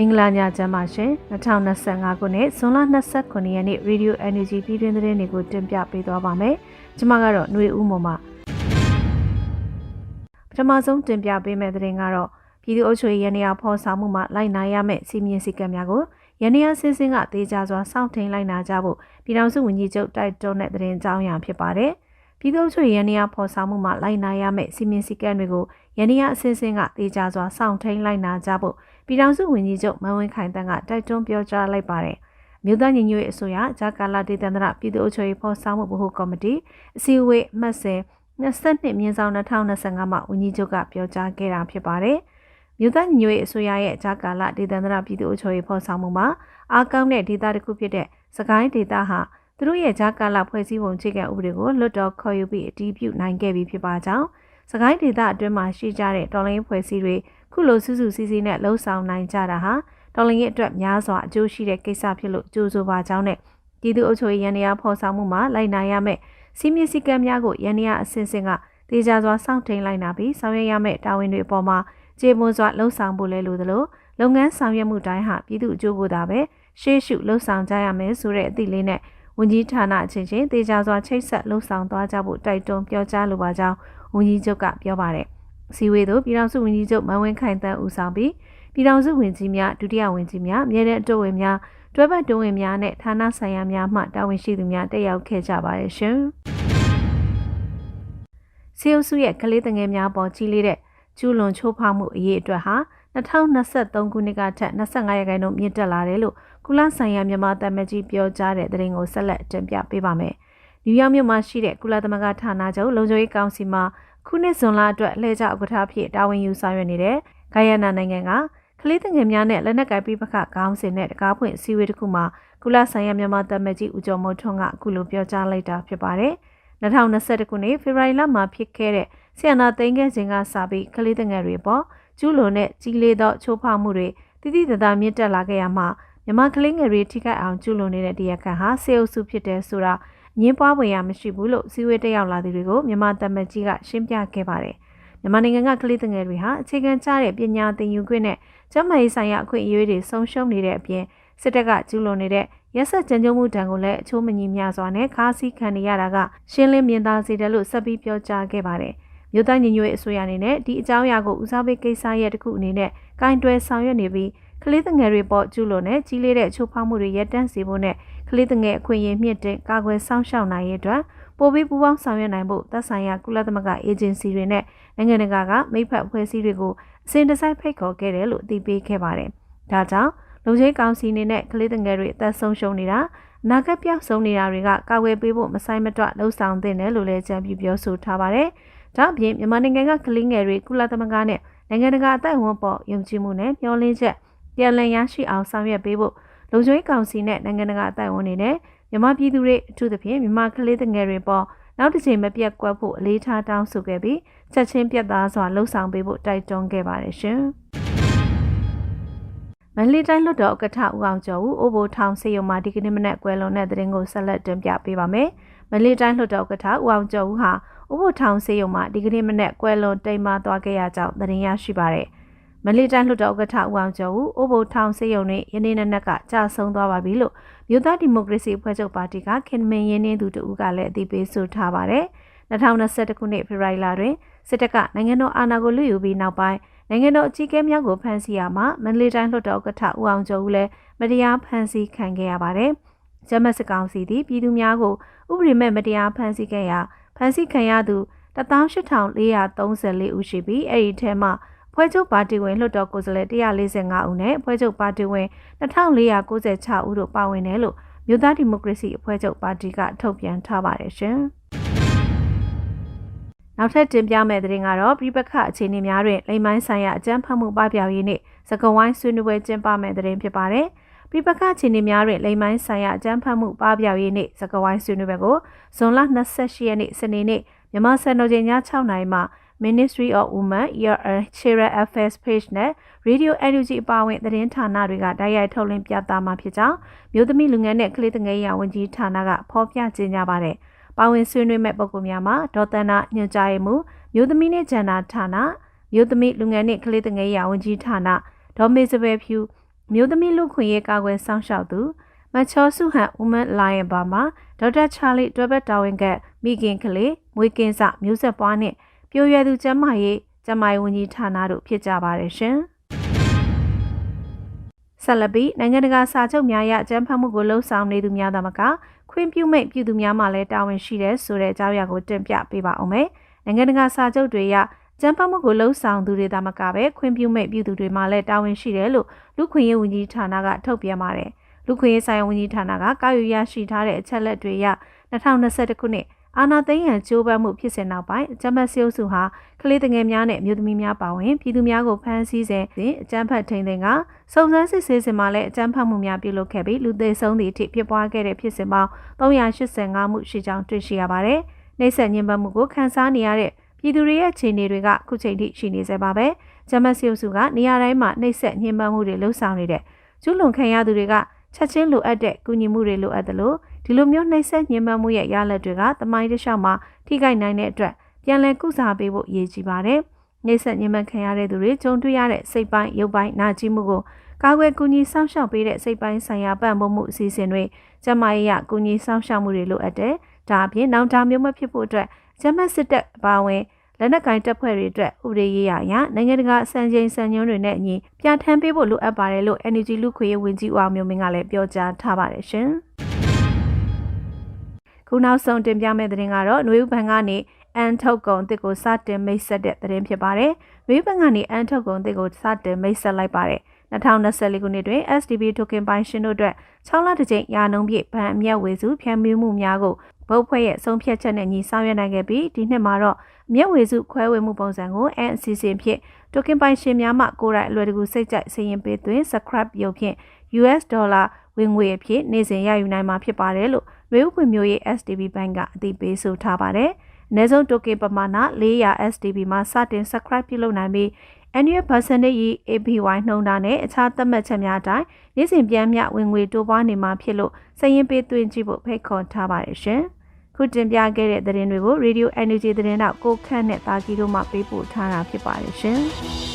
မင်္ဂလာညချမ်းပါရှင်2025ခုနှစ်ဇွန်လ29ရက်နေ့ Radio Energy ပြည်တွင်းသတင်းတွေကိုတင်ပြပေးသွားပါမယ်ကျွန်မကတော့ຫນွေဦးမော်မှပထမဆုံးတင်ပြပေးမယ့်သတင်းကတော့ပြည်သူ့အုပ်ချုပ်ရေးရနေရာဖော်ဆောင်မှုမှာလိုက်နာရမယ့်စီမင်းစည်းကမ်းများကိုရနေရာစင်းစင်းကတေချာစွာစောင့်ထိန်လိုက်နာကြဖို့ပြည်ထောင်စုဝန်ကြီးချုပ်တိုက်တွန်းတဲ့သတင်းကြောင်းအရာဖြစ်ပါတယ် ပြည်သူ့အုပ်ချုပ်ရေးရနေရာဖော်ဆောင်မှုမှာလိုက်နာရမယ့်စီမင်းစည်းကမ်းတွေကိုရနေရအစင်းစင်းကတေချာစွာစောင့်ထိန်လိုက်နာကြဖို့ပြည်ထောင်စုဝန်ကြီးချုပ်မန်ဝင်းခိုင်တန်းကတိုက်တွန်းပြောကြားလိုက်ပါတယ်။မြို့သားညီညွတ်ရေးအစိုးရဂျာကာလာဒေသန္တရပြည်သူ့အုပ်ချုပ်ရေးဖော်ဆောင်မှုဗဟိုကော်မတီအစည်းအဝေးမှတ်စဉ်22မြင်းဆောင်2025မှာဝန်ကြီးချုပ်ကပြောကြားခဲ့တာဖြစ်ပါတယ်။မြို့သားညီညွတ်ရေးအစိုးရရဲ့ဂျာကာလာဒေသန္တရပြည်သူ့အုပ်ချုပ်ရေးဖော်ဆောင်မှုမှာအားကောင်းတဲ့ဒေသတစ်ခုဖြစ်တဲ့စကိုင်းဒေသဟာ သူတို့ရဲ့ဂျာကာလာဖွဲ့စည်းပုံအခြေခံဥပဒေကိုလွတ်တော်ခေါ်ယူပြီးအတည်ပြုနိုင်ခဲ့ပြီဖြစ်ပါကြောင်းစကိုင်းဒေသအတွင်းမှာရှိကြတဲ့တော်လိုင်းဖွဲ့စည်းတွေခုလိုစုစုစည်းစည်းနဲ့လှုံ့ဆော်နိုင်ကြတာဟာတော်လိုင်းရဲ့အတွက်များစွာအကျိုးရှိတဲ့ကိစ္စဖြစ်လို့ကြိုးဆိုပါကြောင်းနဲ့ပြည်သူ့အုပ်ချုပ်ရေးရန်ရာဖော်ဆောင်မှုမှာလိုက်နာရမယ့်စီမင်းစည်းကမ်းများကိုရန်ရာအစဉ်စဉ်ကတေချာစွာစောင့်ထိန်လိုက်နာပြီးဆောင်ရွက်ရမယ့်တာဝန်တွေအပေါ်မှာကျေပွန်စွာလှုံ့ဆော်ဖို့လဲလို့သလိုလုပ်ငန်းဆောင်ရွက်မှုတိုင်းဟာပြည်သူ့အကျိုးကိုသာပဲရှေ့ရှုလှုံ့ဆော်ကြရမယ်ဆိုတဲ့အသည့်လေးနဲ့ ဝန်ကြီးဌာနအချင်းချင်းတေချာစွာချိတ်ဆက်လှုံ့ဆော်သွားကြဖို့တိုက်တွန်းပြောကြားလိုပါကြောင်းဝန်ကြီးချုပ်ကပြောပါတယ်။စီဝေးတို့ပြည်ထောင်စုဝန်ကြီးချုပ်မန်ဝင်းခိုင်တန်းဦးဆောင်ပြီးပြည်ထောင်စုဝန်ကြီးများဒုတိယဝန်ကြီးများအမြဲတမ်းအတူဝင်များတွဲဘက်တွဝင်များနဲ့ဌာနဆိုင်ရာများမှတာဝန်ရှိသူများတက်ရောက်ခဲ့ကြပါတယ်ရှင်။စီအုပ်စုရဲ့ကလေးတငယ်များပေါ်ကြီးလေးတဲ့ကျူးလွန်ချိုးဖောက်မှုအရေးအတွက်ဟာ2023ခုနှစ်ကထက်25ရာခိုင်နှုန်းမြင့်တက်လာတယ်လို့ ကုလဆိုင်ရာမြန်မာတမကြီးပြောကြားတဲ့သတင်းကိုဆက်လက်တင်ပြပေးပါမယ်။နယူးယောက်မြို့မှာရှိတဲ့ကုလသမဂ္ဂဌာနချုပ်လုံခြုံရေးကောင်စီမှာခုနှစ်ဇွန်လအတွက်လှည့်ကျဥက္ကဋ္ဌဖြစ်တာဝန်ယူဆောင်ရွက်နေတဲ့ဂိုင်ယနာနိုင်ငံကကလေးငယ်များနဲ့လက်နက်ကိုင်ပြပခခေါင်းစဉ်နဲ့တကားဖွင့်အစည်းအဝေးတစ်ခုမှာကုလဆိုင်ရာမြန်မာတမကြီးဦးကျော်မိုးထွန်းကအခုလိုပြောကြားလိုက်တာဖြစ်ပါတယ်။2021ခုနှစ်ဖေဖော်ဝါရီလမှာဖြစ်ခဲ့တဲ့ဆီယနာသိန်းခဲ့စဉ်ကစပြီးကလေးငယ်တွေပေါ်ကျူးလွန်တဲ့ကြီးလေးသောချိုးဖောက်မှုတွေတိတိတသားမြင့်တက်လာခဲ့ရမှာ မြန်မာကလေးငယ်တွေထိခိုက်အောင်ကျူးလွန်နေတဲ့တရားခံဟာစေအုပ်စုဖြစ်တဲ့ဆိုတာငင်းပွားဝင်ရမရှိဘူးလို့စီဝေးတက်ရောက်လာသူတွေကိုမြန်မာတမန်ကြီးကရှင်းပြခဲ့ပါတယ်။မြန်မာနိုင်ငံကကလေးငယ်တွေဟာအခြေခံကျတဲ့ပညာသင်ယူခွင့်နဲ့ကျန်းမာရေးဆိုင်ရာအခွင့်အရေးတွေဆုံးရှုံးနေတဲ့အပြင်စစ်တပ်ကကျူးလွန်နေတဲ့ရက်ဆက်ကြမ်းကြုတ်မှုတံကိုလည်းအချိုးမညီမျှစွာနဲ့ခါးစည်းခံနေရတာကရှင်းလင်းမြင်သာစေတယ်လို့ဆက်ပြီးပြောကြားခဲ့ပါတယ်။မြို့သားညီညွတ်ရေးအစိုးရအနေနဲ့ဒီအကြောင်းအရာကိုဦးစားပေးကိစ္စရဲ့တစ်ခုအနေနဲ့ကင်တွယ်ဆောင်ရွက်နေပြီးက လေးငယ်တွေပေါ်ကျူးလွန်တဲ့ကြီးလေးတဲ့ချိုးဖောက်မှုတွေရပ်တန့်စေဖို့နဲ့ကလေးငယ်အခွင့်အရေးမြင့်တင်ကာကွယ်ဆောင်ရှောက်နိုင်ရေးအတွက်ပိုပြီးပူးပေါင်းဆောင်ရွက်နိုင်ဖို့သက်ဆိုင်ရာကုလသမဂ္ဂအေဂျင်စီတွေနဲ့နိုင်ငံတကာကမိဖက်အဖွဲ့အစည်းတွေကိုအစဉ်တစိုက်ဖိတ်ခေါ်ခဲ့တယ်လို့အသိပေးခဲ့ပါတယ်။ဒါကြောင့်လုံခြုံရေးကောင်စီအနေနဲ့ကလေးငယ်တွေအသက်ဆုံးရှုံးနေတာအနာဂတ်ပြောက်ဆုံးနေတာတွေကကာကွယ်ပေးဖို့မဆိုင်မတွလှုံ့ဆော်သင့်တယ်လို့လည်းကြံပြပြောဆိုထားပါတယ်။ဒါ့အပြင်မြန်မာနိုင်ငံကကလေးငယ်တွေကုလသမဂ္ဂနဲ့နိုင်ငံတကာအသက်အဝန်ပေါ်ယုံကြည်မှုနဲ့မျှော်လင့်ချက် ပြန်လည်ရရှိအောင်ဆောင်ရွက်ပေးဖို့လုံခြုံရေးကောင်စီနဲ့နိုင်ငံတကာအသက်အဝန်တွေနဲ့မြန်မာပြည်သူတွေအထူးသဖြင့်မြန်မာကလေးငယ်တွေပေါ်နောက်တစ်ချိန်မပြတ်ကွက်ဖို့အလေးထားတောင်းဆိုခဲ့ပြီးချက်ချင်းပြတ်သားစွာလှုံ့ဆော်ပေးဖို့တိုက်တွန်းခဲ့ပါတယ်ရှင်။မန္တလေးတိုင်းလွှတ်တော်ဥက္ကဋ္ဌဦးအောင်ကျော်ဦးအိုဘိုထောင်စေယုံမှာဒီကနေ့မနက်ကွယ်လွန်တဲ့တဲ့ရင်ကိုဆက်လက်တင်ပြပေးပါမယ်။မန္တလေးတိုင်းလွှတ်တော်ဥက္ကဋ္ဌဦးအောင်ကျော်ဦးဟာဥပိုထောင်စေယုံမှာဒီကနေ့မနက်ကွယ်လွန်တိမ်မာသွားခဲ့ရကြောင်းသတင်းရရှိပါရယ်။ မလေးတိုင်းလွှတ်တော်ဥက္ကဋ္ဌဦးအောင်ကျော်ဦးအိုဘိုထောင်စေယုံနဲ့ယနေ့နက်နက်ကကြာဆုံးသွားပါပြီလို့မြို့သားဒီမိုကရေစီအဖွဲ့ချုပ်ပါတီကခင်မင်ရင်းနှင်းသူတို့ကလည်းအသိပေးဆိုထားပါတယ်။2021ခုနှစ်ဖေဖော်ဝါရီလတွင်စစ်တပ်ကနိုင်ငံတော်အာဏာကိုလွှတ်ယူပြီးနောက်ပိုင်းနိုင်ငံတော်အကြီးအကဲများကိုဖမ်းဆီးရမှာမန္တလေးတိုင်းလွှတ်တော်ဥက္ကဋ္ဌဦးအောင်ကျော်ဦးလည်းမတရားဖမ်းဆီးခံခဲ့ရပါတယ်။ဂျမတ်စကောင်စီသည်ပြည်သူများကိုဥပဒေမဲ့မတရားဖမ်းဆီးခဲ့ရာဖမ်းဆီးခံရသူ18434ဦးရှိပြီးအဲ့ဒီထဲမှာ ဖွဲ့ချုပ်ပါတီဝင်လွှတ်တော်ကိုယ်စားလှယ်145ဦးနဲ့ဖွဲ့ချုပ်ပါတီဝင်2496ဦးတို့ပါဝင်တယ်လို့မြို့သားဒီမိုကရေစီအဖွဲ့ချုပ်ပါတီကထုတ်ပြန်ထားပါတယ်ရှင်။နောက်ထပ်တင်ပြမယ့်သတင်းကတော့ပြည်ပခအခြေအနေများတွင်လိမ်မိုင်းဆိုင်ရာအကြမ်းဖက်မှုပပျောက်ရေးနှင့်စကဝိုင်းဆွေးနွေးပွဲကျင်းပမယ့်သတင်းဖြစ်ပါတယ်။ပြည်ပခအခြေအနေများတွင်လိမ်မိုင်းဆိုင်ရာအကြမ်းဖက်မှုပပျောက်ရေးနှင့်စကဝိုင်းဆွေးနွေးပွဲကိုဇွန်လ28ရက်နေ့စနေနေ့မြန်မာစံတော်ချိန်ည6နာရီမှာ Ministry of Women Year Children Affairs Page နဲ့ Radio Energy အပါအဝင်သတင်းဌာနတွေကတိုက်ရိုက်ထုတ်လွှင့်ပြသမှာဖြစ်ကြောင်းမြို့သမီးလူငယ်နဲ့ကလေးငယ်ရာဝန်ကြီးဌာနကဖော်ပြကြေညာပါတယ်။ပါဝင်ဆွေးနွေးမဲ့ပုဂ္ဂိုလ်များမှာဒေါ်တနာညွှန်ကြားရေးမှူးမြို့သမီးနဲ့ဂျန်နာဌာနမြို့သမီးလူငယ်နဲ့ကလေးငယ်ရာဝန်ကြီးဌာနဒေါ်မေစပယ်ဖြူမျိုးသမီးလူခွင့်ရေးကာကွယ်စောင့်ရှောက်သူမချောစုဟန် Women Lion ဘာမှာဒေါက်တာချာလီတွဲဘက်တာဝန်ကမိခင်ကလေးမွေးကင်းစမျိုးဆက်ပွားနဲ့ ပြိုရွယ်သူကျမ်းမာရေးကျမ်းမာရေးဝန်ကြီးဌာနတို့ဖြစ်ကြပါတယ်ရှင်။ဆက်လက်ပြီးနိုင်ငံတကာစာချုပ်များအရအကြမ်းဖက်မှုကိုလှုံ့ဆော်နေသူများသာမကခွင့်ပြုမိတ်ပြည်သူများမှလည်းတာဝန်ရှိတဲ့ဆိုတဲ့အကြောင်းအရာကိုတင်ပြပေးပါအောင်မယ်။နိုင်ငံတကာစာချုပ်တွေအရကျန်းဖတ်မှုကိုလှုံ့ဆော်သူတွေသာမကပဲခွင့်ပြုမိတ်ပြည်သူတွေမှလည်းတာဝန်ရှိတယ်လို့လူခွင့်ရေးဝန်ကြီးဌာနကထုတ်ပြန်ပါတယ်။လူခွင့်ရေးဆိုင်ရာဝန်ကြီးဌာနကကောက်ယူရရှိထားတဲ့အချက်လက်တွေအရ2021ခုနှစ် အာနာသိန်းရန်ကြိုးပမ်းမှုဖြစ်စဉ်နောက်ပိုင်းအကြမ်းဖက်ဆဲအုပ်စုဟာကလေးငယ်များနဲ့မြို့သမီးများပါဝင်ပြည်သူများကိုဖမ်းဆီးစဉ်အကြမ်းဖက်ထိန်သိမ်းကစုံစမ်းစစ်ဆေးစဉ်မှာလည်းအကြမ်းဖက်မှုများပြုလုပ်ခဲ့ပြီးလူသေဆုံးသည့်အထိဖြစ်ပွားခဲ့တဲ့ဖြစ်စဉ်ပေါင်း385မှုရှိကြောင်းတွေ့ရှိရပါတယ်။နှိမ့်ဆက်ညှဉ်းပန်းမှုကိုခန်းစားနေရတဲ့ပြည်သူတွေရဲ့ခြေနေတွေကခုချိန်ထိရှိနေသေးပါပဲ။ဂျမတ်စီယုစုကနေရာတိုင်းမှာနှိမ့်ဆက်ညှဉ်းပန်းမှုတွေလှုပ်ဆောင်နေတဲ့ကျူးလွန်ခံရသူတွေကချက်ချင်းလိုအပ်တဲ့ကူညီမှုတွေလိုအပ်တယ်လို့ ဒီလိုမျိုးနှိမ့်ဆက်ညှဉ်းပန်းမှုရဲ့ရလဒ်တွေကတမိုင်းတစ်လျှောက်မှာထိခိုက်နိုင်တဲ့အတွက်ပြန်လည်ကုစားပေးဖို့အရေးကြီးပါတယ်။နှိမ့်ဆက်ညှဉ်းပန်းခံရတဲ့သူတွေကြုံတွေ့ရတဲ့စိတ်ပိုင်းရုပ်ပိုင်းနာကျင်မှုကိုကာကွယ်ကူညီဆောင်ရှောက်ပေးတဲ့စိတ်ပိုင်းဆိုင်ရာပံ့ပိုးမှုအစီအစဉ်တွေကျမရေးရကူညီဆောင်ရှောက်မှုတွေလိုအပ်တယ်။ဒါအပြင်နောက်တာမျိုးမဖြစ်ဖို့အတွက်ကျမစစ်တပ်အပါအဝင်လက်နက်ကင်တပ်ဖွဲ့တွေအတွက်ဥပဒေရေးရာအရနိုင်ငံတကာစံချိန်စံညွှန်းတွေနဲ့အညီပြဋ္ဌာန်းပေးဖို့လိုအပ်ပါတယ်လို့ Energy လူခွေရေးဝန်ကြီးဦးအောင်မျိုးမင်းကလည်းပြောကြားထားပါတယ်ရှင်။ ခုနောက်ဆုံးတင်ပြမယ့်သတင်းကတော့နွေဦးဘဏ်ကနေအန်ထုတ်ကုန်တစ်ကိုစတင်မိတ်ဆက်တဲ့သတင်းဖြစ်ပါတယ်။နွေဦးဘဏ်ကနေအန်ထုတ်ကုန်တစ်ကိုစတင်မိတ်ဆက်လိုက်ပါတယ်။2024ခုနှစ်တွင် SDB token ပိုင်ရှင်တို့အတွက်6လတစ်ကြိမ်ရာနှုန်းပြည့်ဘဏ်အမြတ်ဝေစုဖြန့်မြူးမှုများကိုဗုတ်ဖွဲ့ရဲ့ဆုံးဖြတ်ချက်နဲ့ညီဆောင်ရွက်နိုင်ခဲ့ပြီးဒီနှစ်မှာတော့မြက်ဝေစုခွဲဝေမှုပုံစံကိုအန်အစီအစဉ်ဖြင့်တိုကင်ပိုင်ရှင်များမှကိုယ်တိုင်အလွယ်တကူစိတ်ကြိုက်စီရင်ပေးသွင်း scrap ရုပ်ဖြင့် US ဒေါ်လာဝင်ငွေအဖြစ်နေ့စဉ်ရယူနိုင်မှာဖြစ်ပါတယ်လို့ရွေးဥပွင့်မျိုးရေး SDB ဘဏ်ကအသိပေးဆိုထားပါတယ်။အနည်းဆုံးတိုကင်ပမာဏ400 SDB မှာစတင် subscribe ပြုလုပ်နိုင်ပြီး annual percentage APY နှုန်းတာနဲ့အခြားသတ်မှတ်ချက်များအတိုင်းနေ့စဉ်ပြန်မြဝင်ငွေတိုးပွားနေမှာဖြစ်လို့စည်ရင်ပေးသွင်းကြည့်ဖို့ဖိတ်ခေါ်ထားပါတယ်ရှင်။ခုတင်ပြခဲ့တဲ့သတင်းတွေကို Radio Energy သတင်းတော့ကိုခန့်နဲ့တာကြီးတို့မှပေးပို့ထားတာဖြစ်ပါတယ်ရှင်။